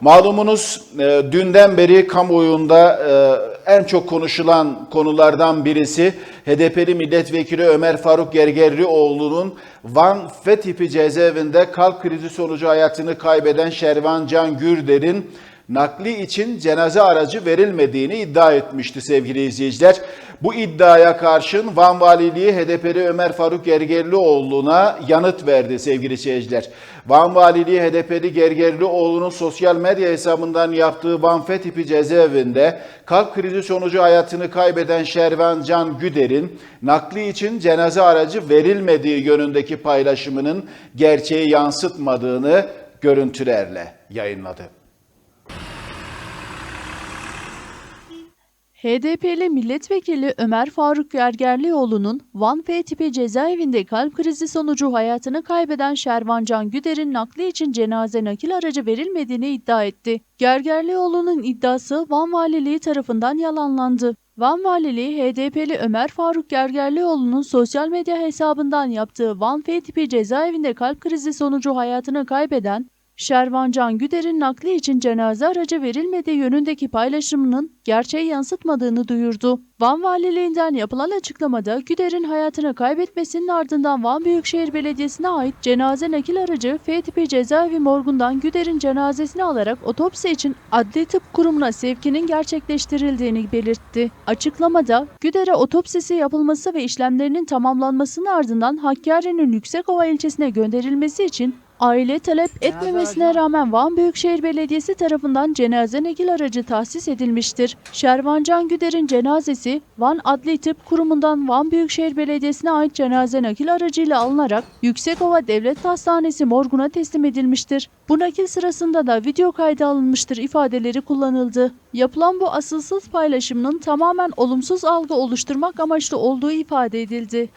Malumunuz e, dünden beri kamuoyunda e, en çok konuşulan konulardan birisi HDP'li milletvekili Ömer Faruk Gergerlioğlu'nun Van F tipi cezaevinde kalp krizi sonucu hayatını kaybeden Şervan Can Gürder'in nakli için cenaze aracı verilmediğini iddia etmişti sevgili izleyiciler. Bu iddiaya karşın Van Valiliği HDP'li Ömer Faruk Gergerlioğlu'na yanıt verdi sevgili seyirciler. Van Valiliği HDP'li Gergerlioğlu'nun sosyal medya hesabından yaptığı Van F tipi cezaevinde kalp krizi sonucu hayatını kaybeden Şervan Can Güder'in nakli için cenaze aracı verilmediği yönündeki paylaşımının gerçeği yansıtmadığını görüntülerle yayınladı. HDP'li milletvekili Ömer Faruk Gergerlioğlu'nun Van F tipi cezaevinde kalp krizi sonucu hayatını kaybeden Şervan Can Güder'in nakli için cenaze nakil aracı verilmediğini iddia etti. Gergerlioğlu'nun iddiası Van Valiliği tarafından yalanlandı. Van Valiliği HDP'li Ömer Faruk Gergerlioğlu'nun sosyal medya hesabından yaptığı Van F tipi cezaevinde kalp krizi sonucu hayatını kaybeden Şervan Can Güder'in nakli için cenaze aracı verilmediği yönündeki paylaşımının gerçeği yansıtmadığını duyurdu. Van Valiliğinden yapılan açıklamada Güder'in hayatını kaybetmesinin ardından Van Büyükşehir Belediyesi'ne ait cenaze nakil aracı F tipi cezaevi morgundan Güder'in cenazesini alarak otopsi için Adli Tıp Kurumu'na sevkinin gerçekleştirildiğini belirtti. Açıklamada Güder'e otopsisi yapılması ve işlemlerinin tamamlanmasının ardından Hakkari'nin Yüksekova ilçesine gönderilmesi için Aile talep etmemesine rağmen Van Büyükşehir Belediyesi tarafından cenaze nakil aracı tahsis edilmiştir. Şervan Can Güder'in cenazesi Van Adli Tıp Kurumu'ndan Van Büyükşehir Belediyesi'ne ait cenaze nakil aracıyla alınarak Yüksekova Devlet Hastanesi morguna teslim edilmiştir. Bu nakil sırasında da video kaydı alınmıştır ifadeleri kullanıldı. Yapılan bu asılsız paylaşımının tamamen olumsuz algı oluşturmak amaçlı olduğu ifade edildi.